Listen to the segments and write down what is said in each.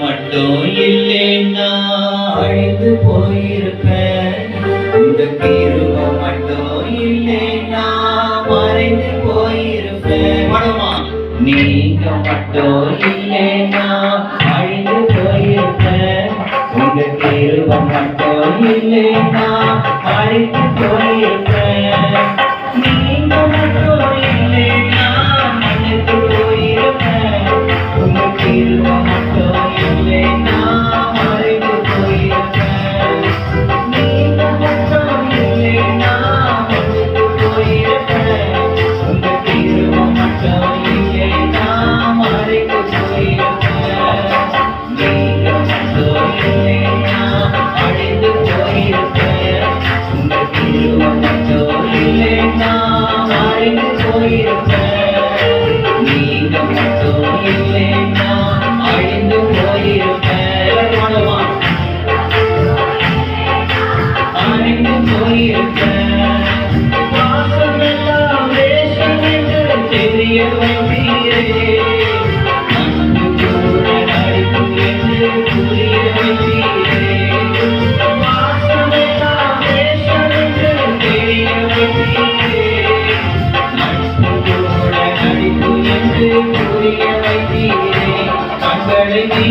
மட்டும் இல்லைன்னா. அழிந்து போயிருப்பேன். இந்த தீர்வு மட்டும் இல்லைன்னா. மறைந்து போயிருப்பேன். மனமா? நீங்க மட்டும் இல்லைன்னா. அழிந்து போயிருப்பேன். இந்த தீர்வு மட்டும் இல்லைன்னா. அழிந்து போயிருப்பேன்.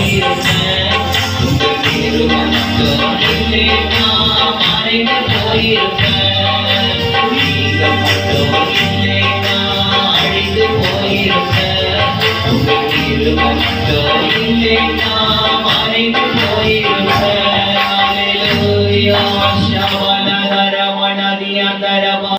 போயிருக்க. உங்கள் திருவனத்தோ இல்லை நாம் அனைத்து போயிருக்க.